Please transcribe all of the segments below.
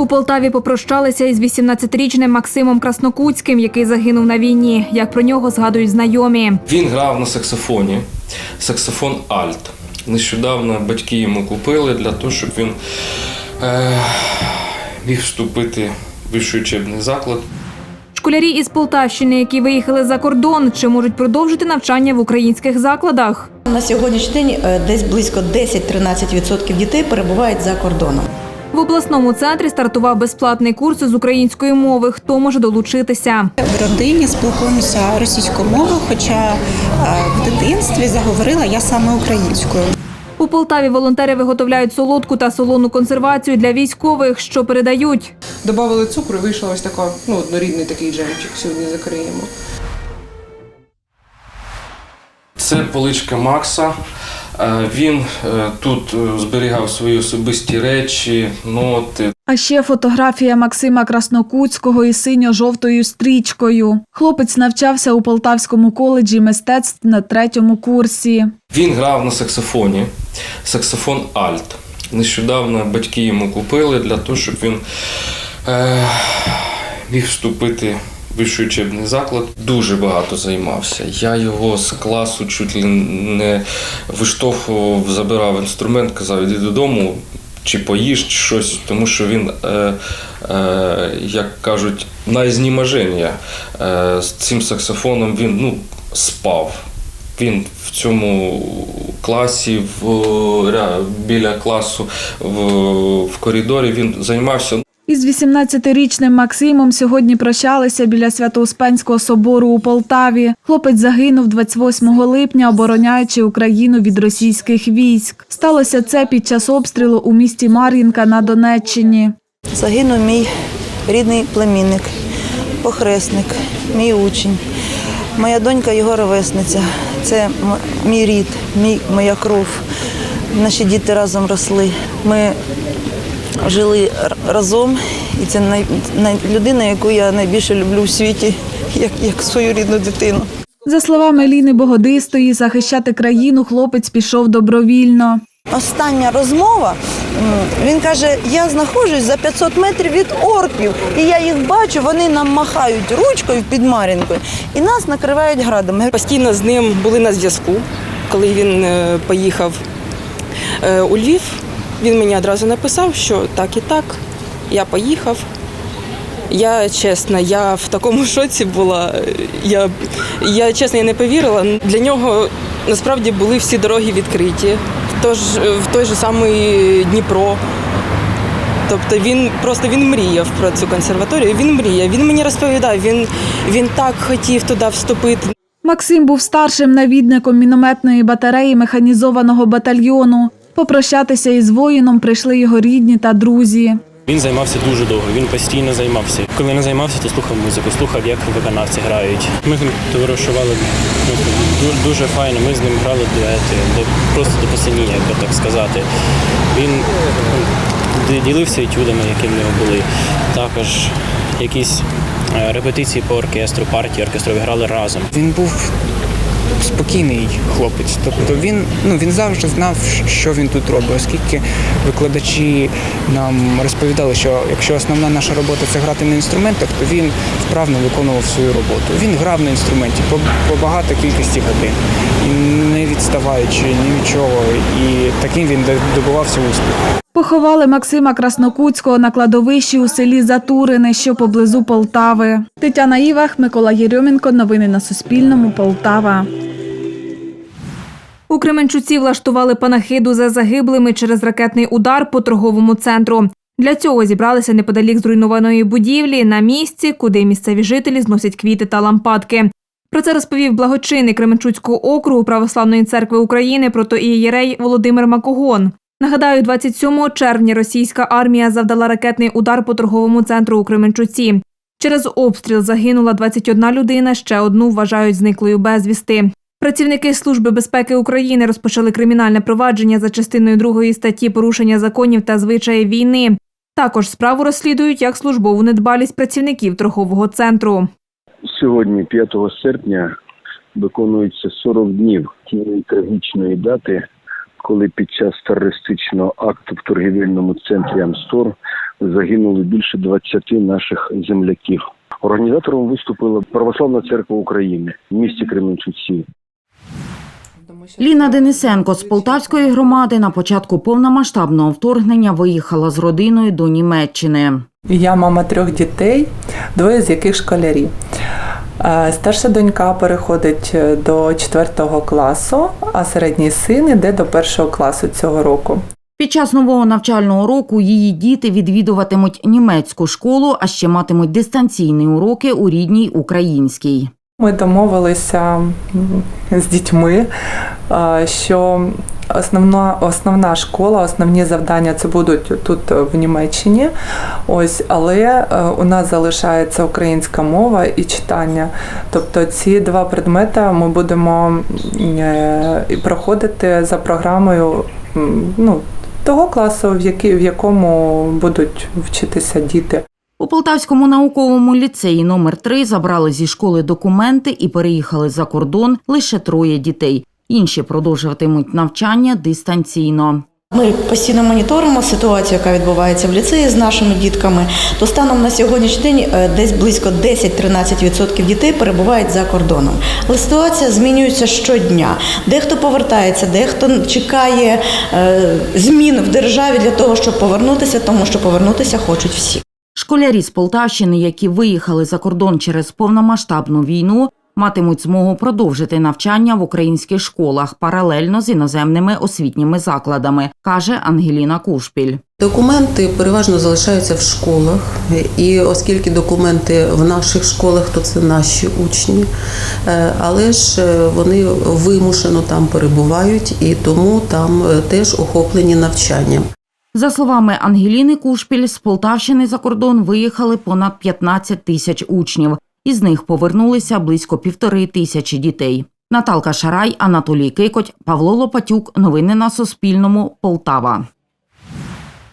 У Полтаві попрощалися із 18-річним Максимом Краснокутським, який загинув на війні. Як про нього згадують знайомі. Він грав на саксофоні, саксофон Альт. Нещодавно батьки йому купили для того, щоб він е, міг вступити в вищий учебний заклад. Школярі із Полтавщини, які виїхали за кордон, чи можуть продовжити навчання в українських закладах. На сьогоднішній день е, десь близько 10-13% дітей перебувають за кордоном. В обласному центрі стартував безплатний курс з української мови. Хто може долучитися? В родині спілкуємося російською мовою, хоча е, в дитинстві заговорила я саме українською. У Полтаві волонтери виготовляють солодку та солону консервацію для військових, що передають. Добавили цукру і вийшла ось така, ну, однорідний такий джемчик. Сьогодні закриємо. Це поличка Макса. Е, Він е, тут е, зберігав свої особисті речі, ноти. А ще фотографія Максима Краснокутського із синьо-жовтою стрічкою. Хлопець навчався у Полтавському коледжі мистецтв на третьому курсі. Він грав на саксофоні, саксофон Альт. Нещодавно батьки йому купили для того, щоб він е, міг вступити вищий учебний заклад. Дуже багато займався. Я його з класу чуть ли не виштовхував, забирав інструмент, казав, іди додому. Чи поїж, чи щось, тому що він, е, е, як кажуть, на знімаження е, з цим саксофоном він ну, спав. Він в цьому класі, в, біля класу, в, в коридорі він займався. Із 18-річним Максимом сьогодні прощалися біля Свято-Успенського собору у Полтаві. Хлопець загинув 28 липня, обороняючи Україну від російських військ. Сталося це під час обстрілу у місті Мар'їнка на Донеччині. Загинув мій рідний племінник, похресник, мій учень. Моя донька його ровесниця. Це мій рід, мій, моя кров. Наші діти разом росли. Ми жили разом, і це най, най, людина, яку я найбільше люблю в світі, як, як свою рідну дитину. За словами Ліни Богодистої, захищати країну хлопець пішов добровільно. Остання розмова. Він каже: я знаходжусь за 500 метрів від орків, і я їх бачу, вони нам махають ручкою під Мар'їнкою і нас накривають градом. Постійно з ним були на зв'язку. Коли він е, поїхав е, у Львів, він мені одразу написав, що так і так, я поїхав. Я чесно, я в такому шоці була. Я, я чесно я не повірила. Для нього насправді були всі дороги відкриті. Тож в той же самий Дніпро. Тобто він просто він мріяв про цю консерваторію. Він мріяв. Він мені розповідав. Він, він так хотів туди вступити. Максим був старшим навідником мінометної батареї механізованого батальйону. Попрощатися із воїном прийшли його рідні та друзі. Він займався дуже довго, він постійно займався. Коли не займався, то слухав музику, слухав, як виконавці грають. Ми з ним товаришували ну, дуже файно. Ми з ним грали дуети, просто до посиніння, як би так сказати. Він ділився етюдами, які в нього були. Також якісь е, репетиції по оркестру, партії оркестрові грали разом. Він був спокійний хлопець. Тобто він, ну, він завжди знав, що він тут робить, оскільки викладачі нам розповідали, що якщо основна наша робота це грати на інструментах, то він вправно виконував свою роботу. Він грав на інструменті по, по багато кількості годин, і не відставаючи ні від чого. І таким він добувався успіху. Поховали Максима Краснокутського на кладовищі у селі Затурине, що поблизу Полтави. Тетяна Івах, Микола Єрьоменко. Новини на Суспільному. Полтава. У Кременчуці влаштували панахиду за загиблими через ракетний удар по торговому центру. Для цього зібралися неподалік зруйнованої будівлі на місці, куди місцеві жителі зносять квіти та лампадки. Про це розповів благочинний Кременчуцького округу Православної церкви України протоієрей Володимир Макогон. Нагадаю, 27 червня російська армія завдала ракетний удар по торговому центру у Кременчуці. Через обстріл загинула 21 людина, ще одну вважають зниклою безвісти. Працівники Служби безпеки України розпочали кримінальне провадження за частиною 2 статті порушення законів та звичаїв війни. Також справу розслідують як службову недбалість працівників торгового центру. Сьогодні, 5 серпня, виконується 40 днів тієї трагічної дати, коли під час терористичного акту в торгівельному центрі Амстор загинули більше 20 наших земляків. Організатором виступила Православна церква України в місті Кременчуці. Ліна Денисенко з Полтавської громади на початку повномасштабного вторгнення виїхала з родиною до Німеччини. Я мама трьох дітей, двоє з яких школярі. Е, Старша донька переходить е, до 4 класу, а середній син іде до першого класу цього року. Під час нового навчального року її діти відвідуватимуть німецьку школу, а ще матимуть дистанційні уроки у рідній українській. Ми домовилися з дітьми, е, що основна, основна школа, основні завдання це будуть тут е, в Німеччині. Ось, але е, у нас залишається українська мова і читання. Тобто ці два предмети ми будемо проходити за програмою ну, того класу, в якому будуть вчитися діти. У Полтавському науковому ліцеї номер 3 забрали зі школи документи і переїхали за кордон лише троє дітей. Інші продовжуватимуть навчання дистанційно. Ми постійно моніторимо ситуацію, яка відбувається в ліцеї з нашими дітками. То станом на сьогоднішній день е, десь близько 10-13% дітей перебувають за кордоном. Але ситуація змінюється щодня. Дехто повертається, дехто чекає е, змін в державі для того, щоб повернутися, тому що повернутися хочуть всі. Школярі з Полтавщини, які виїхали за кордон через повномасштабну війну, матимуть змогу продовжити навчання в українських школах паралельно з іноземними освітніми закладами, каже Ангеліна Кушпіль. Документи переважно залишаються в школах, і оскільки документи в наших школах, то це наші учні, Е, але ж е, вони вимушено там перебувають і тому там е, теж охоплені навчанням. За словами Ангеліни Кушпіль, з Полтавщини за кордон виїхали понад 15 тисяч учнів. Із них повернулися близько півтори тисячі дітей. Наталка Шарай, Анатолій Кикоть, Павло Лопатюк. Новини на Суспільному. Полтава.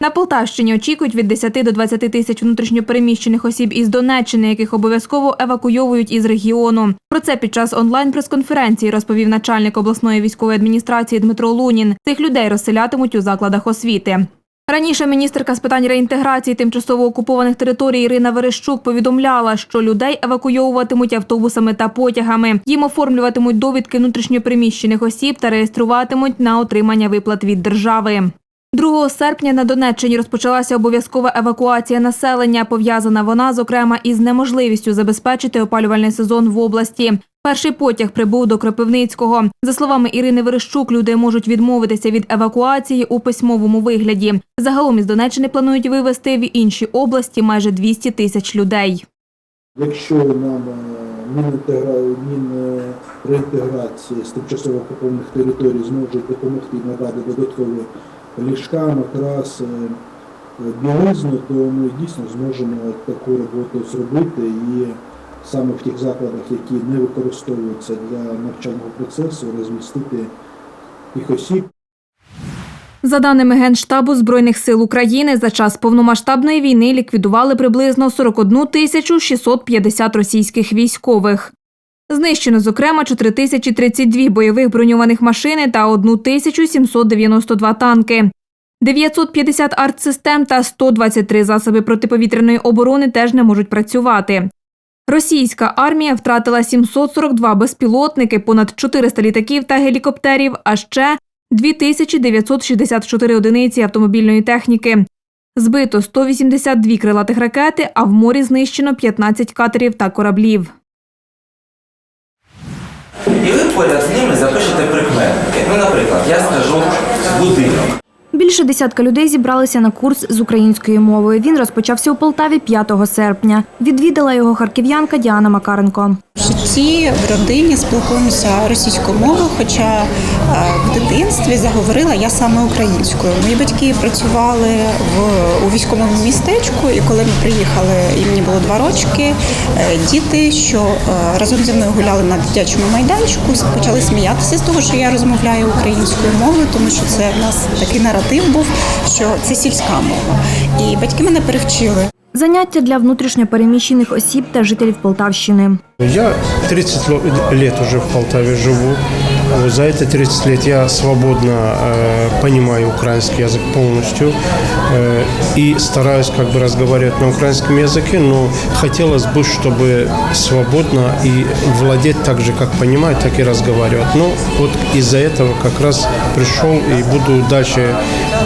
На Полтавщині очікують від 10 до 20 тисяч внутрішньопереміщених осіб із Донеччини, яких обов'язково евакуйовують із регіону. Про це під час онлайн-прес-конференції розповів начальник обласної військової адміністрації Дмитро Лунін. Цих людей розселятимуть у закладах освіти. Раніше міністерка з питань реінтеграції тимчасово окупованих територій Ірина Верещук повідомляла, що людей евакуйовуватимуть автобусами та потягами. Їм оформлюватимуть довідки внутрішньопереміщених осіб та реєструватимуть на отримання виплат від держави. 2 серпня на Донеччині розпочалася обов'язкова евакуація населення. Пов'язана вона, зокрема, із неможливістю забезпечити опалювальний сезон в області. Перший потяг прибув до Кропивницького. За словами Ірини Верещук, люди можуть відмовитися від евакуації у письмовому вигляді. Загалом із Донеччини планують вивезти в інші області майже 200 тисяч людей. Якщо нам Мінреінтеграції з тимчасово окупованих територій зможуть допомогти надати додаткові ліжка, матраси, е, білизну, то ми дійсно зможемо таку роботу зробити і саме в тих закладах, які не використовуються для навчального процесу, розмістити тих осіб, За даними Генштабу Збройних сил України, за час повномасштабної війни ліквідували приблизно 41 тисячу 650 російських військових. Знищено, зокрема, 4032 бойових броньованих машини та 1792 танки. 950 артсистем та 123 засоби протиповітряної оборони теж не можуть працювати. Російська армія втратила 742 безпілотники, понад 400 літаків та гелікоптерів, а ще 2964 одиниці автомобільної техніки. Збито 182 крилатих ракети, а в морі знищено 15 катерів та кораблів. І ви поряд з ними запишете прикметники. Ну, наприклад, я скажу будинок. Більше десятка людей зібралися на курс з української мови. Він розпочався у Полтаві 5 серпня. Відвідала його харків'янка Діана Макаренко. В житті в родині спілкуємося російською мовою, хоча е, в дитинстві заговорила я саме українською. Мої батьки працювали в у військовому містечку, і коли ми приїхали, і мені було два рочки, е, діти, що е, разом зі мною гуляли на дитячому майданчику, почали сміятися з того, що я розмовляю українською мовою, тому що це в нас такий наратив був, що це сільська мова. І батьки мене перевчили. Заняття для внутрішньопереміщених осіб та жителів Полтавщини. Я 30 ло- лет уже в Полтаве живу. Вот За эти 30 лет я свободно э, понимаю украинский язык полностью э, и стараюсь как бы разговаривать на украинском языке, но хотелось бы, чтобы свободно и владеть так же, как понимаю, так и разговаривать. Ну, вот из-за этого как раз пришел и буду дальше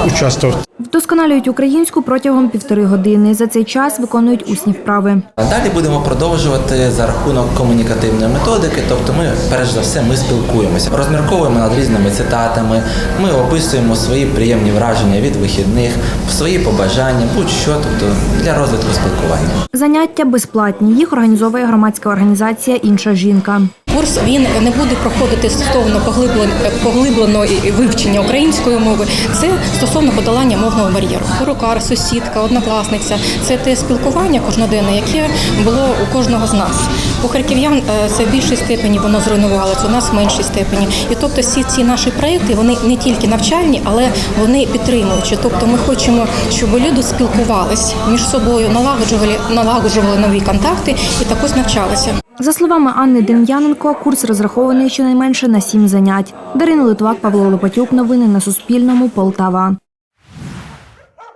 участвовать Вдосконалюють українську протягом півтори години. За цей час виконують усні вправи. Далі будемо продовжувати за рахунок комунікативної методики, тобто ми, перш за все, ми спілкуємося, розмірковуємо над різними цитатами, ми описуємо свої приємні враження від вихідних, свої побажання, будь-що, тобто для розвитку спілкування. Заняття безплатні. Їх організовує громадська організація Інша жінка. Курс він не буде проходити стосовно поглиблен- поглибленого вивчення української мови. Це стосовно подолання мовного бар'єру. Рукар, сусідка, однокласниця це те спілкування кожноденне, яке було у кожного з нас. У харків'ян е, це в більшій степені воно зруйнувалося, у нас в меншій степені. І тобто всі ці наші проекти вони не тільки навчальні, але вони підтримуючі. Тобто ми хочемо, щоб люди спілкувались між собою, налагоджували налагоджували нові контакти і також навчалися. За словами Анни Дем'яненко, курс розрахований щонайменше на сім занять. Дарина Литвак, Павло Лопатюк. Новини на Суспільному. Полтава.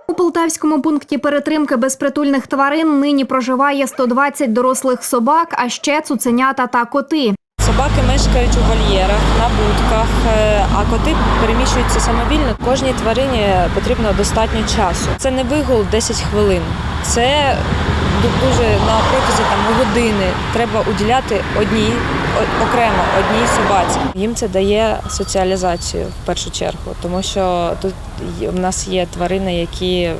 У полтавському пункті перетримки безпритульних тварин нині проживає 120 дорослих собак, а ще цуценята та коти. Собаки мешкають у вольєрах, на будках, е, а коти переміщуються самовільно. Кожній тварині потрібно достатньо часу. Це не вигул 10 хвилин. Це дуже на протязі там години треба уділяти одній окремо одній собаці. Їм це дає соціалізацію в першу чергу, тому що тут в нас є тварини, які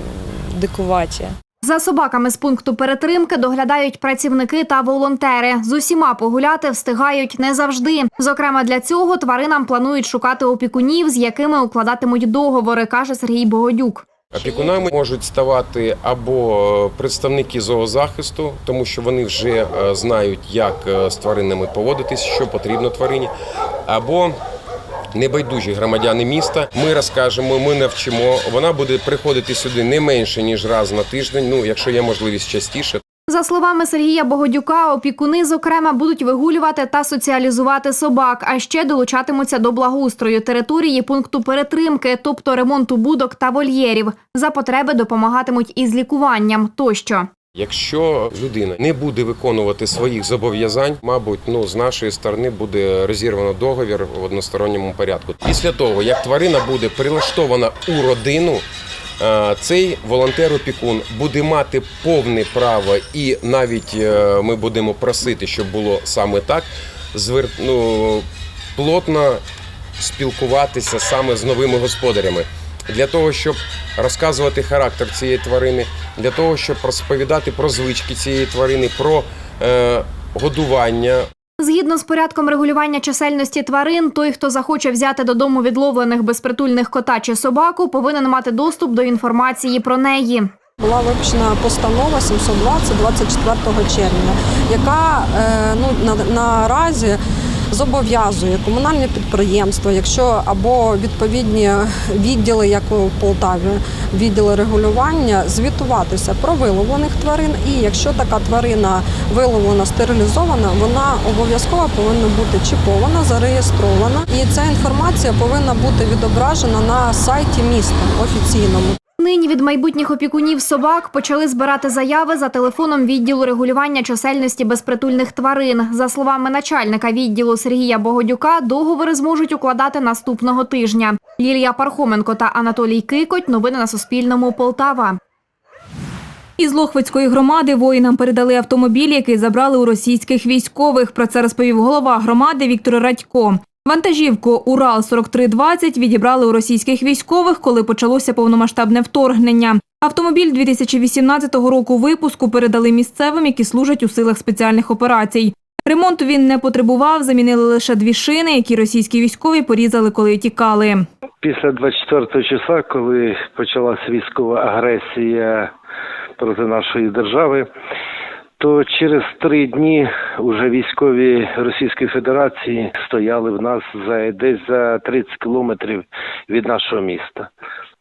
дикуваті. За собаками з пункту перетримки доглядають працівники та волонтери. З усіма погуляти встигають не завжди. Зокрема, для цього тваринам планують шукати опікунів, з якими укладатимуть договори, каже Сергій Богодюк. Опікунами можуть ставати або представники зоозахисту, тому що вони вже е, знають, як е, з тваринами поводитись, що потрібно тварині, або небайдужі громадяни міста. Ми розкажемо, ми навчимо. Вона буде приходити сюди не менше ніж раз на тиждень. Ну, якщо є можливість частіше. За словами Сергія Богодюка, опікуни, зокрема, будуть вигулювати та соціалізувати собак, а ще долучатимуться до благоустрою території пункту перетримки, тобто ремонту будок та вольєрів. За потреби допомагатимуть із лікуванням тощо. Якщо людина не буде виконувати своїх зобов'язань, мабуть, ну з нашої сторони буде розірвано договір в односторонньому порядку. Після того, як тварина буде прилаштована у родину, цей волонтер-опікун буде мати повне право, і навіть е, ми будемо просити, щоб було саме так, звер... ну, плотно спілкуватися саме з новими господарями. Для того, щоб розказувати характер цієї тварини, для того, щоб розповідати про звички цієї тварини, про е, годування, Згідно з порядком регулювання чисельності тварин, той, хто захоче взяти додому відловлених безпритульних кота чи собаку, повинен мати доступ до інформації про неї. Була випущена постанова 720 24 червня, яка ну ну, на, наразі зобов'язує комунальне підприємство, якщо або відповідні відділи, як у Полтаві, відділи регулювання, звітуватися про виловлених тварин. І якщо така тварина виловлена, стерилізована, вона обов'язково повинна бути чіпована, зареєстрована. І ця інформація повинна бути відображена на сайті міста офіційному. Нині від майбутніх опікунів собак почали збирати заяви за телефоном відділу регулювання чисельності безпритульних тварин. За словами начальника відділу Сергія Богодюка, договори зможуть укладати наступного тижня. Лілія Пархоменко та Анатолій Кикоть. Новини на Суспільному. Полтава. Із Лохвицької громади воїнам передали автомобіль, який забрали у російських військових. Про це розповів голова громади Віктор Радько. Вантажівку Урал 4320 відібрали у російських військових, коли почалося повномасштабне вторгнення. Автомобіль 2018 року випуску передали місцевим, які служать у силах спеціальних операцій. Ремонту він не потребував, замінили лише дві шини, які російські військові порізали, коли тікали. Після 24 числа, коли почалася військова агресія проти нашої держави, то через три дні вже військові Російської Федерації стояли в нас за десь за 30 кілометрів від нашого міста.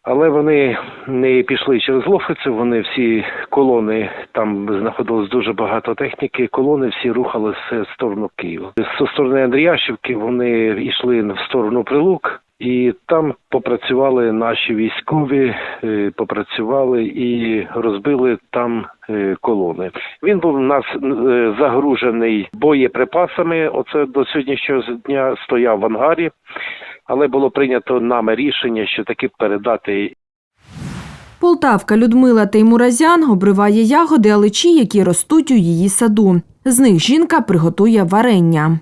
Але вони не пішли через Лофицю, вони всі колони, там знаходилось дуже багато техніки, колони всі рухалися в сторону Києва. З сторони Андріяшівки вони йшли в сторону Прилук. І там попрацювали наші військові, е, попрацювали і розбили там е, колони. Він був у нас е, загружений боєприпасами. Оце до сьогоднішнього дня стояв в ангарі, але було прийнято нами рішення, що таки передати Полтавка Людмила Теймуразян обриває ягоди аличі, які ростуть у її саду. З них жінка приготує варення.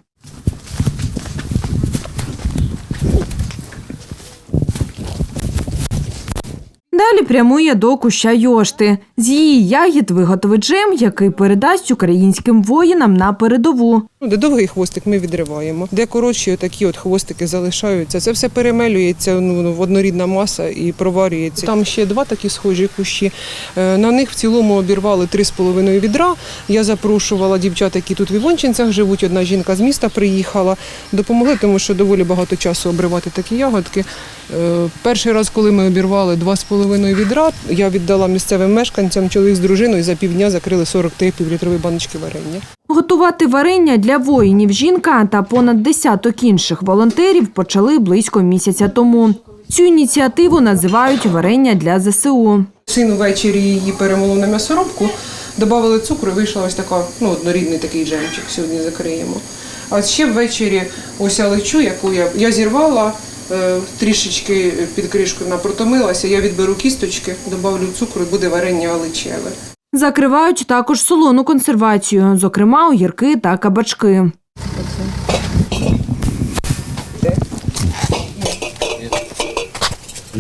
Далі прямує до куща Йошти. З її ягід виготовить джем, який передасть українським воїнам на передову. Ну, Де довгий хвостик ми відриваємо, де коротші такі от хвостики залишаються. Це все перемелюється ну, в однорідна маса і проварюється. Там ще два такі схожі кущі. Е, На них в цілому обірвали три з половиною відра. Я запрошувала дівчат, які тут в Івончинцях живуть. Одна жінка з міста приїхала, допомогли, тому що доволі багато часу обривати такі ягодки. Е, Перший раз, коли ми обірвали два з половиною відра, я віддала місцевим мешканцям чоловік з дружиною за півдня закрили 43 півлітрові баночки варення. Готувати варення для воїнів жінка та понад десяток інших волонтерів почали близько місяця тому. Цю ініціативу називають варення для ЗСУ. Син ввечері її перемолов на м'ясорубку, додали цукру і вийшла ось така, ну, однорідний такий джемчик сьогодні закриємо. А ще ввечері ось алечу, яку я, я зірвала, трішечки під кришкою напротомилася, я відберу кісточки, додавлю цукру і буде варення оличеве. Закривають також солону консервацію, зокрема огірки та кабачки.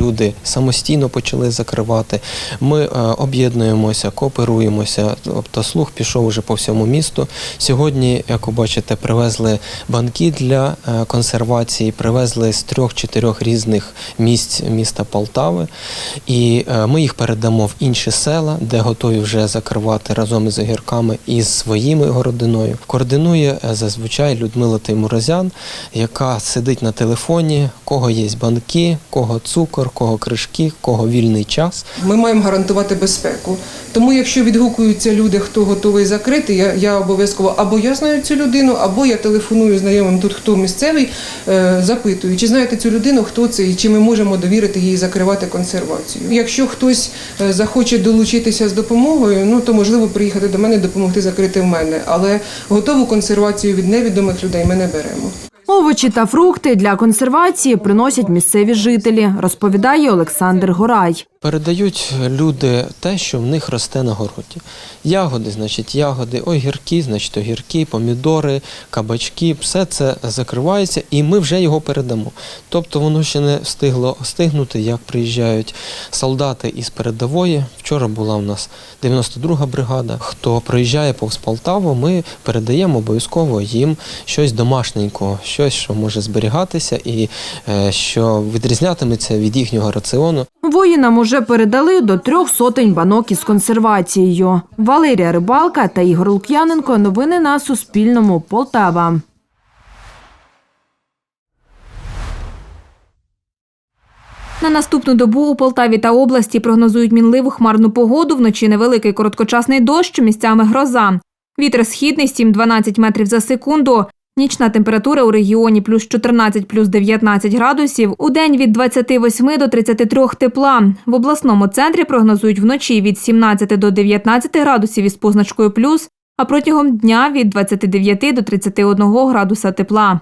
Люди самостійно почали закривати. Ми е, об'єднуємося, кооперуємося. Тобто слух пішов уже по всьому місту. Сьогодні, як ви бачите, привезли банки для е, консервації, привезли з трьох-чотирьох різних місць міста Полтави. І е, ми їх передамо в інші села, де готові вже закривати разом із огірками і з своїми городиною. Координує зазвичай Людмила Тимуразян, яка сидить на телефоні, кого є банки, кого цукор, кого кришки, кого вільний час. Ми маємо гарантувати безпеку. Тому, якщо відгукуються люди, хто готовий закрити, я, я обов'язково або я знаю цю людину, або я телефоную знайомим тут, хто місцевий, е, запитую, чи знаєте цю людину, хто це, і чи ми можемо довірити їй закривати консервацію. Якщо хтось е, захоче долучитися з допомогою, ну то можливо приїхати до мене, допомогти закрити в мене. Але готову консервацію від невідомих людей ми не беремо. Овочі та фрукти для консервації приносять місцеві жителі, розповідає Олександр Горай. Передають люди те, що в них росте на городі. Ягоди, значить, ягоди, огірки, значить, огірки, помідори, кабачки, все це закривається, і ми вже його передамо. Тобто воно ще не встигло стигнути, як приїжджають солдати із передової. Вчора була у нас 92-га бригада. Хто проїжджає повз Полтаву, ми передаємо обов'язково їм щось домашненького, щось, що може зберігатися і е, що відрізнятиметься від їхнього раціону. Воїнам уже передали до трьох сотень банок із консервацією. Валерія Рибалка та Ігор Лук'яненко. Новини на Суспільному. Полтава. На наступну добу у Полтаві та області прогнозують мінливу хмарну погоду. Вночі невеликий короткочасний дощ, місцями гроза. Вітер східний 7-12 метрів за секунду. Нічна температура у регіоні плюс 14, плюс 19 градусів. У день від 28 до 33 тепла. В обласному центрі прогнозують вночі від 17 до 19 градусів із позначкою плюс, а протягом дня від 29 до 31 градуса тепла.